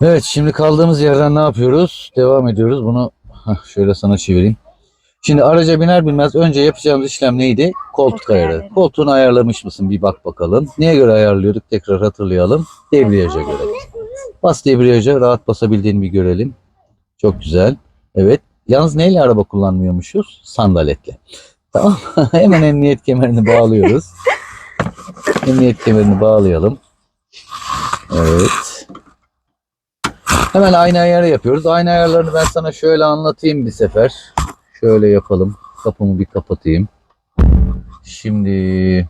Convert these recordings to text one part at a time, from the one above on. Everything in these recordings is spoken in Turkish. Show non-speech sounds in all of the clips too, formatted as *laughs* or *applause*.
Evet şimdi kaldığımız yerden ne yapıyoruz? Devam ediyoruz. Bunu şöyle sana çevireyim. Şimdi araca biner binmez önce yapacağımız işlem neydi? Koltuk ayarı. Koltuğunu ayarlamış mısın? Bir bak bakalım. Neye göre ayarlıyorduk? Tekrar hatırlayalım. Debriyaja göre. Bas debriyaja rahat basabildiğini bir görelim. Çok güzel. Evet. Yalnız neyle araba kullanmıyormuşuz? Sandaletle. Tamam. *laughs* Hemen emniyet kemerini bağlıyoruz. emniyet kemerini bağlayalım. Evet. Hemen aynı ayarı yapıyoruz. Aynı ayarlarını ben sana şöyle anlatayım bir sefer. Şöyle yapalım. Kapımı bir kapatayım. Şimdi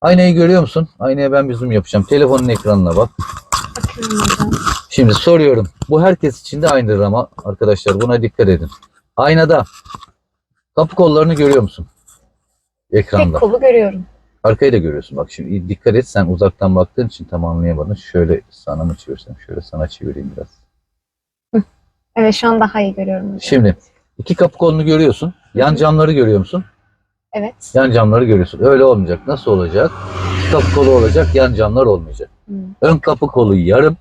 aynayı görüyor musun? Aynaya ben bir zoom yapacağım. Telefonun ekranına bak. Şimdi soruyorum. Bu herkes için de aynıdır ama arkadaşlar buna dikkat edin. Aynada kapı kollarını görüyor musun? Tek Ekranda. kolu görüyorum. Arkayı da görüyorsun. Bak şimdi dikkat et. Sen uzaktan baktığın için tam anlayamadın. Şöyle sana mı çevirsem? Şöyle sana çevireyim biraz. Evet şu an daha iyi görüyorum hocam. Şimdi iki kapı kolunu görüyorsun. Yan camları görüyor musun? Evet. Yan camları görüyorsun. Öyle olmayacak. Nasıl olacak? İki kapı kolu olacak. Yan camlar olmayacak. Hmm. Ön kapı kolu yarım.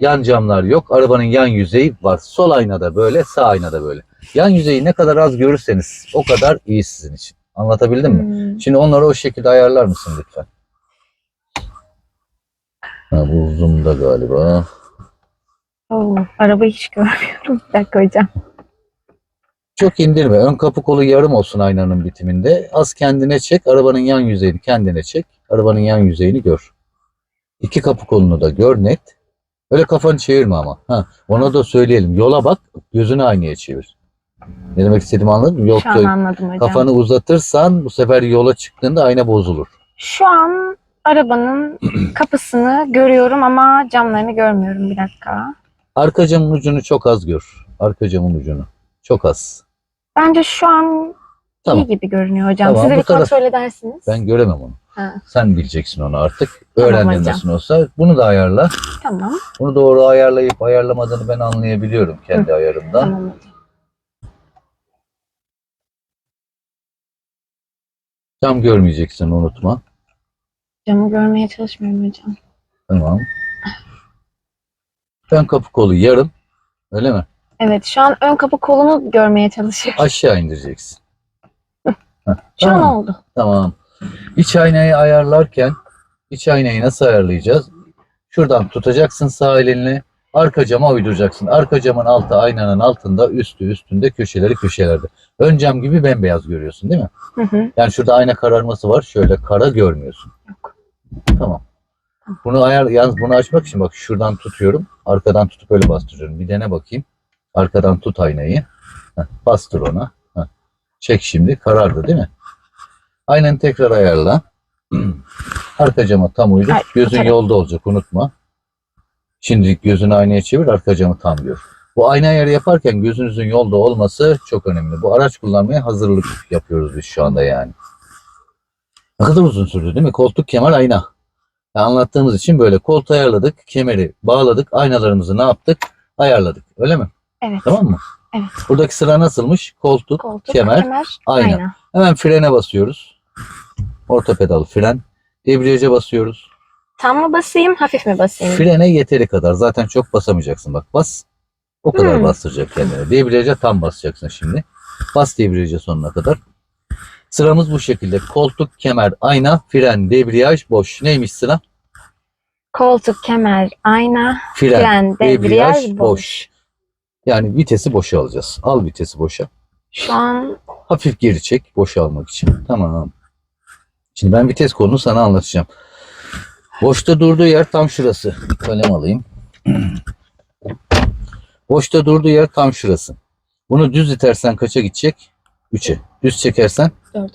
Yan camlar yok. Arabanın yan yüzeyi var. Sol aynada böyle, sağ aynada böyle. Yan yüzeyi ne kadar az görürseniz o kadar iyi sizin için. Anlatabildim mi? Hmm. Şimdi onları o şekilde ayarlar mısın lütfen? Ha, bu zoom'da galiba. Oo, arabayı hiç görmüyorum. Bir dakika hocam. Çok indirme. Ön kapı kolu yarım olsun aynanın bitiminde. Az kendine çek. Arabanın yan yüzeyini kendine çek. Arabanın yan yüzeyini gör. İki kapı kolunu da gör net. Öyle kafanı çevirme ama. Ha, ona da söyleyelim. Yola bak. Gözünü aynaya çevir. Ne demek istediğimi anladın mı? Şu an Yoksa anladım hocam. kafanı uzatırsan bu sefer yola çıktığında ayna bozulur. Şu an arabanın *clears throat* kapısını görüyorum ama camlarını görmüyorum. Bir dakika. Arka camın ucunu çok az gör. Arka camın ucunu. Çok az. Bence şu an Tamam. iyi gibi görünüyor hocam. Tamam, Siz de bu bir taraf- kontrol edersiniz. Ben göremem onu. Ha, Sen bileceksin onu artık. Tamam Öğrendin hocam. nasıl olsa. Bunu da ayarla. tamam. Bunu doğru ayarlayıp ayarlamadığını ben anlayabiliyorum kendi ayarımda. Tamam hocam. Cam görmeyeceksin unutma. Camı görmeye çalışmıyorum hocam. Tamam. Ön kapı kolu yarım. Öyle mi? Evet şu an ön kapı kolunu görmeye çalışıyorum. Aşağı indireceksin. Heh, Şu an tamam. oldu. Tamam. İç aynayı ayarlarken iç aynayı nasıl ayarlayacağız? Şuradan tutacaksın sağ elinle. Arka cama uyduracaksın. Arka camın altı aynanın altında, üstü üstünde, köşeleri köşelerde. Ön cam gibi bembeyaz görüyorsun değil mi? Hı hı. Yani şurada ayna kararması var. Şöyle kara görmüyorsun. Yok. Tamam. Bunu ayar, yalnız bunu açmak için bak şuradan tutuyorum. Arkadan tutup öyle bastırıyorum. Bir dene bakayım. Arkadan tut aynayı. Heh, bastır ona. Heh. Çek şimdi. Karardı değil mi? Aynen tekrar ayarla. *clears throat* Arka cama tam uydur. Gözün yolda olacak unutma. Şimdi gözünü aynaya çevir. Arka camı tam gör. Bu ayna ayarı yaparken gözünüzün yolda olması çok önemli. Bu araç kullanmaya hazırlık yapıyoruz biz şu anda yani. Ne kadar uzun sürdü değil mi? Koltuk, kemer, ayna. Ya anlattığımız için böyle koltuğu ayarladık, kemeri bağladık, aynalarımızı ne yaptık? Ayarladık. Öyle mi? Evet. Tamam mı? Evet. Buradaki sıra nasılmış? Koltuk, Koltuk, kemer, kemer, ayna. ayna. Hemen frene basıyoruz. Orta pedal fren. Debriyaja basıyoruz. Tam mı basayım, hafif mi basayım? Frene yeteri kadar. Zaten çok basamayacaksın bak. Bas. O kadar Hmm. bastıracak kendine. Debriyaja tam basacaksın şimdi. Bas debriyaja sonuna kadar. Sıramız bu şekilde. Koltuk, kemer, ayna, fren, debriyaj, boş. Neymiş sıra? Koltuk, kemer, ayna, Fren, fren, debriyaj, debriyaj, boş. boş. Yani vitesi boşa alacağız. Al vitesi boşa. Şu an Hafif geri çek boşa almak için. Tamam. Şimdi ben vites kolunu sana anlatacağım. Boşta durduğu yer tam şurası. Kalem alayım. Boşta durduğu yer tam şurası. Bunu düz itersen kaça gidecek? 3'e. Düz çekersen dörde.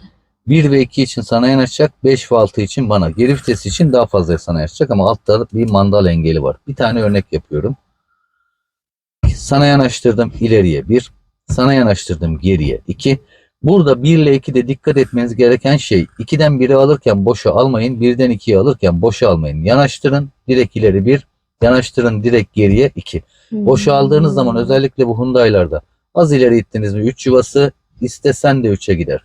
1 ve 2 için sana yanaşacak. 5 ve 6 için bana. Geri vitesi için daha fazla sana yanaşacak ama altta bir mandal engeli var. Bir tane örnek yapıyorum. Sana yanaştırdım ileriye 1. Sana yanaştırdım geriye 2. Burada 1 ile 2'de dikkat etmeniz gereken şey 2'den 1'i alırken boşa almayın. 1'den 2'yi alırken boşa almayın. Yanaştırın direkt ileri 1. Yanaştırın direkt geriye 2. Boşa aldığınız zaman Hmm. özellikle bu Hyundai'larda az ileri ittiniz mi 3 yuvası istesen de 3'e gider.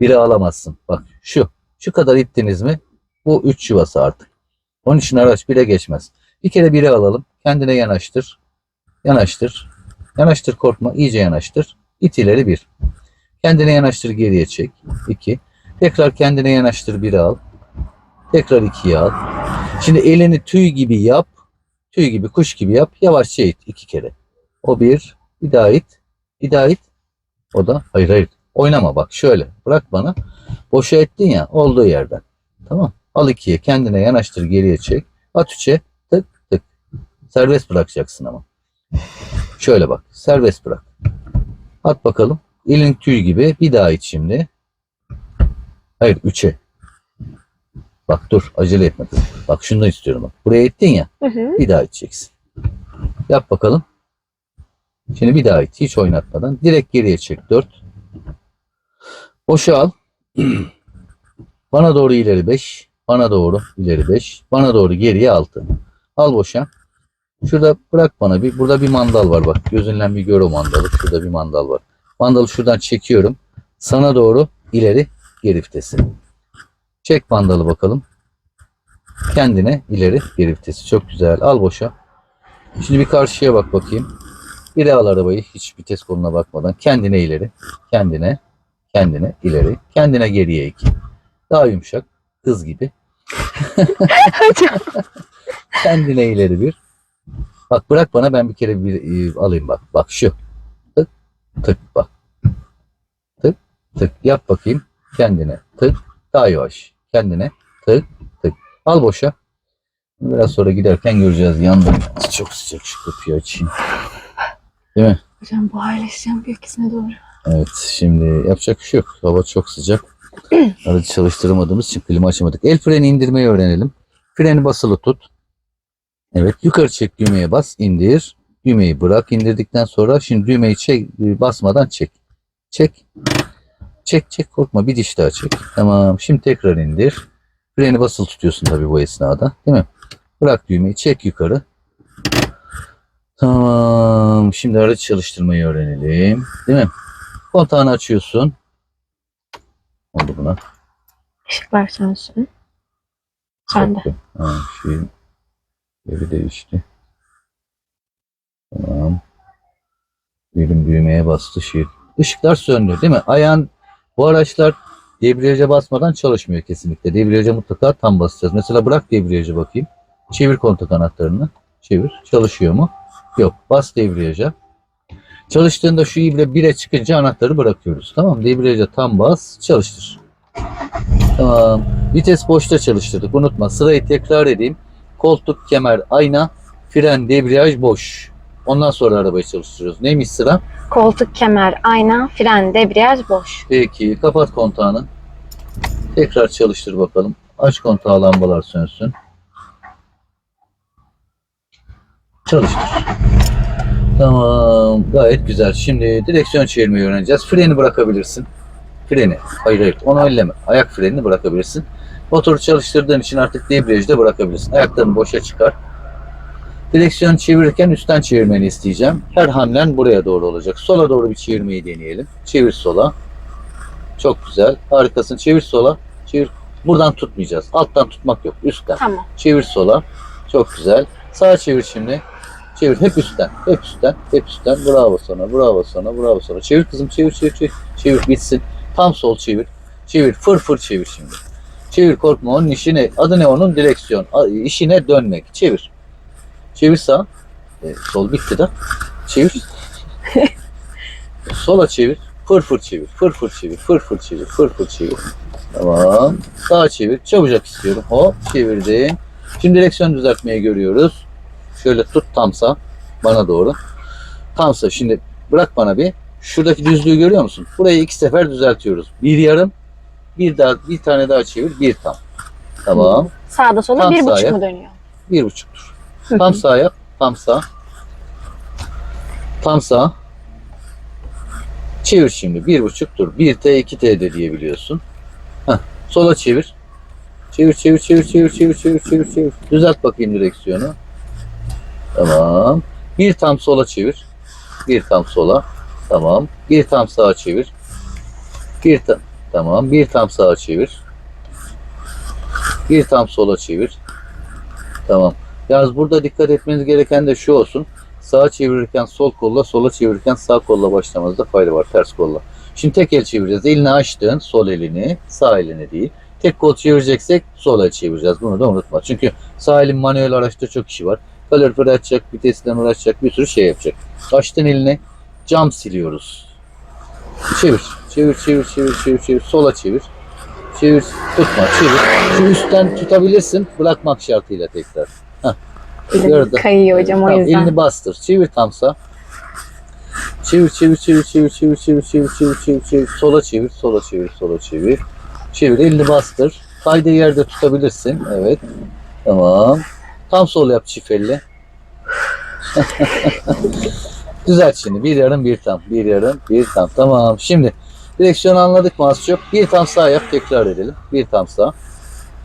Biri alamazsın. Bak şu. Şu kadar ittiniz mi bu 3 yuvası artık. Onun için araç bile geçmez. Bir kere biri alalım. Kendine yanaştır. Yanaştır. Yanaştır korkma. iyice yanaştır. İt ileri bir. Kendine yanaştır geriye çek. İki. Tekrar kendine yanaştır biri al. Tekrar ikiye al. Şimdi elini tüy gibi yap. Tüy gibi kuş gibi yap. Yavaşça it iki kere. O bir. Bir daha it. Bir daha it. O da hayır hayır. Oynama bak şöyle. Bırak bana. Boşa ettin ya olduğu yerden. Tamam. Al ikiye kendine yanaştır geriye çek. At üçe tık tık. Serbest bırakacaksın ama. Şöyle bak. Serbest bırak. At bakalım. Elin tüy gibi. Bir daha it şimdi. Hayır üçe. Bak dur acele etme. Bak şunu da istiyorum bak. Buraya ettin ya. Hı hı. Bir daha iteceksin. Yap bakalım. Şimdi bir daha it. Hiç oynatmadan. Direkt geriye çek. 4. Boşa al. *clears throat* Bana doğru ileri 5. Bana doğru ileri 5. Bana doğru geriye 6. Al boşa. Şurada bırak bana bir. Burada bir mandal var bak. Gözünle bir gör o mandalı. Şurada bir mandal var. Mandalı şuradan çekiyorum. Sana doğru ileri geri vitesi. Çek mandalı bakalım. Kendine ileri geri vitesi. Çok güzel. Al boşa. Şimdi bir karşıya bak bakayım. Biri al arabayı hiç vites koluna bakmadan. Kendine ileri. Kendine. Kendine ileri. Kendine geriye iki. Daha yumuşak. Kız gibi. *laughs* Kendine ileri bir. Bak bırak bana ben bir kere bir e, alayım bak. Bak şu. Tık tık bak. Tık yap bakayım. Kendine tık. Daha yavaş. Kendine tık tık. Al boşa. Biraz sonra giderken göreceğiz. Yandım. Çok sıcak şu kapıyı açayım. Değil mi? Hocam buharlaşacağım gökyüzüne doğru. Evet şimdi yapacak bir şey yok. Hava çok sıcak. *clears throat* Aracı çalıştıramadığımız için klima açamadık. El freni indirmeyi öğrenelim. Freni basılı tut. Evet yukarı çek düğmeye bas indir. Düğmeyi bırak indirdikten sonra şimdi düğmeyi çek basmadan çek. Çek. Çek çek korkma bir diş daha çek. Tamam şimdi tekrar indir. Freni basılı tutuyorsun tabii bu esnada değil mi? Bırak düğmeyi çek yukarı. Tamam şimdi aracı çalıştırmayı öğrenelim. Değil mi? Kontağını açıyorsun. Oldu buna. Işıklar sönsün. Sen de. Ha, şey yeri değişti. Tamam. Birim düğmeye bastı şey. Işıklar söndü değil mi? Ayağın bu araçlar debriyaja basmadan çalışmıyor kesinlikle. Debriyaja mutlaka tam basacağız. Mesela bırak debriyajı bakayım. Çevir kontak anahtarını. Çevir. Çalışıyor mu? Yok. Bas debriyaja. Çalıştığında şu ibre 1'e çıkınca anahtarı bırakıyoruz. Tamam Debriyaja tam bas. Çalıştır. Tamam. Vites boşta çalıştırdık. Unutma. Sırayı tekrar edeyim. Koltuk, kemer, ayna, fren, debriyaj boş. Ondan sonra arabayı çalıştırıyoruz. Neymiş sıra? Koltuk, kemer, ayna, fren, debriyaj boş. Peki kapat kontağını. Tekrar çalıştır bakalım. Aç kontağı lambalar sönsün. Çalıştır. Tamam gayet güzel. Şimdi direksiyon çevirmeyi öğreneceğiz. Freni bırakabilirsin. Freni. Hayır hayır onu elleme. Ayak frenini bırakabilirsin. Motoru çalıştırdığın için artık debriyajı da bırakabilirsin. Ayaklarını boşa çıkar. Direksiyon çevirirken üstten çevirmeni isteyeceğim. Her hamlen buraya doğru olacak. Sola doğru bir çevirmeyi deneyelim. Çevir sola. Çok güzel. Harikasın. Çevir sola. Çevir. Buradan tutmayacağız. Alttan tutmak yok. Üstten. Tamam. Çevir sola. Çok güzel. Sağa çevir şimdi. Çevir. Hep üstten. Hep üstten. Hep üstten. Bravo sana. Bravo sana. Bravo sana. Çevir kızım. Çevir çevir çevir. Çevir bitsin. Tam sol çevir. Çevir. Fır fır çevir şimdi. Çevir korkma. Onun işi ne? Adı ne onun? Direksiyon. İşine dönmek. Çevir. Çevir sağ. E, sol bitti de. Çevir. *laughs* Sola çevir. Fır fır çevir. Fır fır çevir. Fır fır çevir. Fır fır çevir. Tamam. Sağa çevir. Çabucak istiyorum. Hop çevirdim. Şimdi direksiyon düzeltmeyi görüyoruz. Şöyle tut tam sağ. Bana doğru. Tam sağ. Şimdi bırak bana bir. Şuradaki düzlüğü görüyor musun? Burayı iki sefer düzeltiyoruz. Bir yarım. Bir daha bir tane daha çevir. Bir tam. Tamam. Sağda sola Tam bir buçuk sağa. mu dönüyor? Bir buçuktur. Tam sağ yap. Tam sağ. Tam sağ. Çevir şimdi. Bir buçuktur. Bir T, iki T de diyebiliyorsun. Heh. Sola çevir. Çevir, çevir, çevir, çevir, çevir, çevir, çevir, çevir. Düzelt bakayım direksiyonu. Tamam. Bir tam sola çevir. Bir tam sola. Tamam. Bir tam sağa çevir. Bir tam Tamam. Bir tam sağa çevir. Bir tam sola çevir. Tamam. Yalnız burada dikkat etmeniz gereken de şu olsun. Sağa çevirirken sol kolla, sola çevirirken sağ kolla başlamanızda fayda var. Ters kolla. Şimdi tek el çevireceğiz. Elini açtın. Sol elini, sağ elini değil. Tek kol çevireceksek sol el çevireceğiz. Bunu da unutma. Çünkü sağ elin manuel araçta çok işi var. Kaloriferi açacak, vitesinden uğraşacak, bir sürü şey yapacak. Açtın elini, cam siliyoruz. Çevir, çevir, çevir, çevir, çevir, çevir. Sola çevir. Çevir, tutma, çevir. Şu üstten tutabilirsin, bırakmak şartıyla tekrar. Gördüm. Kayıyor hocam o Tamam, yüzden. elini bastır. Çevir tam sağ. Çevir, çevir, çevir, çevir, çevir, çevir, çevir, çevir, çevir, çevir. Sola çevir, sola çevir, sola çevir. Çevir, elini bastır. Kaydığı yerde tutabilirsin. Evet. Tamam. Tam sol yap çift elle. *laughs* Düzelt şimdi. Bir yarım, bir tam. Bir yarım, bir tam. Tamam. Şimdi direksiyonu anladık mı az çok? Bir tam sağ yap. Tekrar edelim. Bir tam sağ.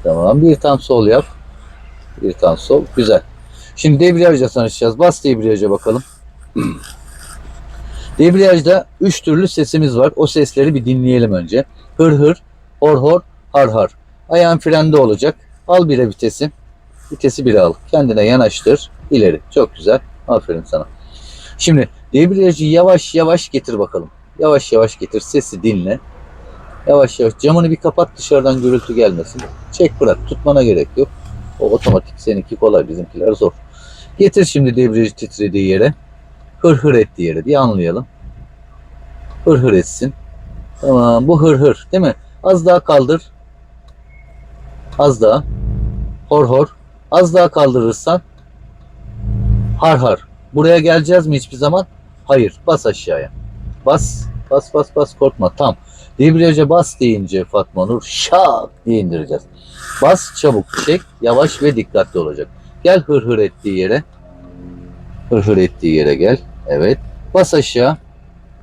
Tamam. Bir tam sol yap. Bir tam sol. Güzel. Şimdi debriyajla tanışacağız. Bas debriyaja bakalım. *clears throat* Debriyajda 3 türlü sesimiz var. O sesleri bir dinleyelim önce. Hır hır, hor hor, har har. Ayağın frende olacak. Al bire vitesi. Vitesi bire al. Kendine yanaştır. İleri. Çok güzel. Aferin sana. Şimdi debriyajı yavaş yavaş getir bakalım. Yavaş yavaş getir. Sesi dinle. Yavaş yavaş. Camını bir kapat dışarıdan gürültü gelmesin. Çek bırak. Tutmana gerek yok. O otomatik. Seninki kolay. Bizimkiler zor. Getir şimdi debriyajı titrediği yere. Hır hır ettiği yere diye anlayalım. Hır hır etsin. Tamam bu hır hır değil mi? Az daha kaldır. Az daha. Hor hor. Az daha kaldırırsan har har. Buraya geleceğiz mi hiçbir zaman? Hayır. Bas aşağıya. Bas. Bas bas bas korkma. Tam. Debriyaja bas deyince Fatma Nur şak diye indireceğiz. Bas çabuk çek. Yavaş ve dikkatli olacak. Gel hır hır ettiği yere. Hır hır ettiği yere gel. Evet. Bas aşağı.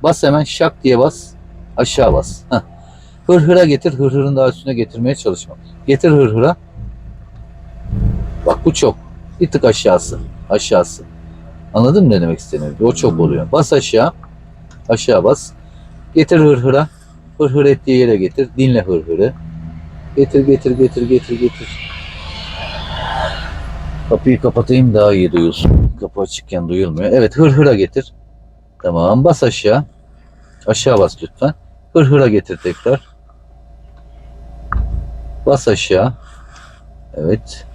Bas hemen şak diye bas. Aşağı bas. Heh. Hır hıra getir. Hır hırın daha üstüne getirmeye çalışma. Getir hır hıra. Bak bu çok. Bir tık aşağısı. Aşağısı. Anladın mı ne demek istediğimi? O çok oluyor. Bas aşağı. Aşağı bas. Getir hır hıra. Hır hır ettiği yere getir. Dinle hır hırı. Getir getir getir getir getir. Kapıyı kapatayım daha iyi duyulsun. Kapı açıkken duyulmuyor. Evet hır hıra getir. Tamam bas aşağı. Aşağı bas lütfen. Hır hıra getir tekrar. Bas aşağı. Evet.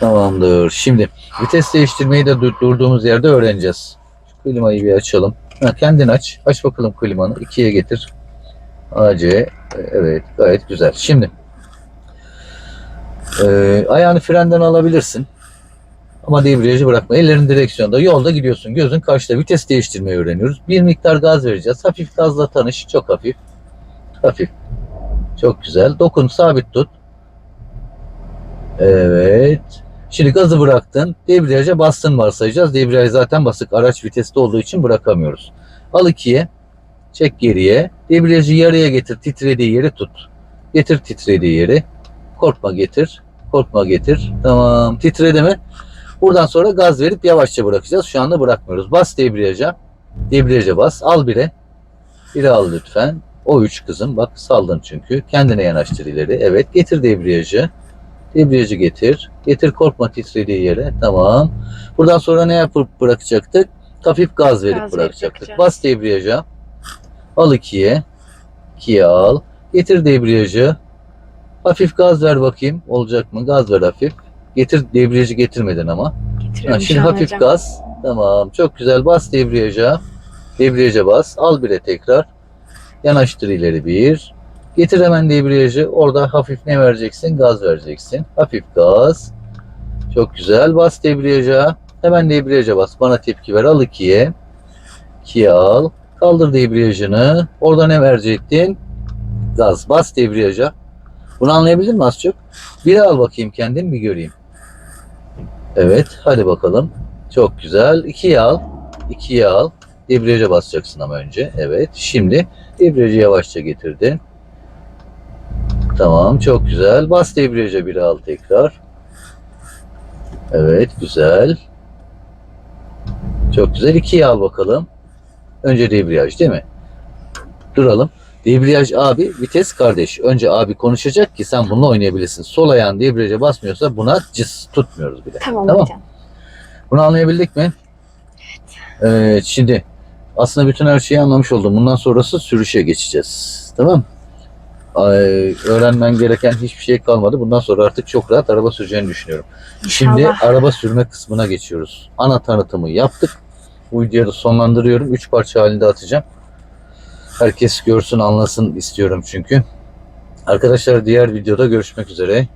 Tamamdır. Şimdi vites değiştirmeyi de dur- durduğumuz yerde öğreneceğiz. Şu klimayı bir açalım. Ha, kendin aç. Aç bakalım klimanı. İkiye getir. AC. Evet gayet güzel. Şimdi ee, ayağını frenden alabilirsin. Ama debriyajı bırakma. Ellerin direksiyonda. Yolda gidiyorsun. Gözün karşıda. Vites değiştirmeyi öğreniyoruz. Bir miktar gaz vereceğiz. Hafif gazla tanış. Çok hafif. Hafif. Çok güzel. Dokun. Sabit tut. Evet. Şimdi gazı bıraktın. Debriyaja bastın varsayacağız. Debriyaj zaten basık. Araç viteste olduğu için bırakamıyoruz. Al ikiye. Çek geriye. Debriyajı yarıya getir. Titrediği yeri tut. Getir titrediği yeri. Korkma getir. Korkma getir. Tamam. Titredi mi? Buradan sonra gaz verip yavaşça bırakacağız. Şu anda bırakmıyoruz. Bas debriyaja. Debriyaja bas. Al bire. Biri al lütfen. O üç kızım. Bak saldın çünkü. Kendine yanaştır ileri. Evet. Getir debriyajı. Debriyajı getir. Getir korkma titrediği yere. Tamam. Buradan sonra ne yapıp bırakacaktık? Hafif gaz verip Gaz bırakacaktık. Bas debriyaja. Al ikiye. İkiye al. Getir debriyajı. Hafif gaz ver bakayım. Olacak mı? Gaz ver hafif. Getir debriyajı getirmedin ama. Getiriyorum Ha, şimdi hafif hocam. gaz. Tamam. Çok güzel. Bas debriyaja. Debriyaja bas. Al bire tekrar. Yanaştır ileri bir. Getir hemen debriyajı. Orada hafif ne vereceksin? Gaz vereceksin. Hafif gaz. Çok güzel. Bas debriyaja. Hemen debriyaja bas. Bana tepki ver. Al ikiye. İkiye al. Kaldır debriyajını. Orada ne verecektin? Gaz. Bas debriyaja. Bunu anlayabildin mi az çok? Biri al bakayım kendin bir göreyim. Evet. Hadi bakalım. Çok güzel. İkiye al. İkiye al. Debriyaja basacaksın ama önce. Evet. Şimdi debriyajı yavaşça getirdin. Tamam. Çok güzel. Bas debriyaja bir al tekrar. Evet. Güzel. Çok güzel. İkiye al bakalım. Önce debriyaj değil mi? Duralım. Debriyaj abi, vites kardeş. Önce abi konuşacak ki sen bununla oynayabilirsin. Sol ayağın debriyaja basmıyorsa buna cız tutmuyoruz bile. Tamam, Tamam. hocam. Bunu anlayabildik mi? Evet. şimdi aslında bütün her şeyi anlamış oldum. Bundan sonrası sürüşe geçeceğiz. Tamam Ay, öğrenmen gereken hiçbir şey kalmadı. Bundan sonra artık çok rahat araba süreceğini düşünüyorum. Şimdi İnşallah. araba sürme kısmına geçiyoruz. Ana tanıtımı yaptık. Bu videoyu sonlandırıyorum. Üç parça halinde atacağım. Herkes görsün anlasın istiyorum çünkü. Arkadaşlar diğer videoda görüşmek üzere.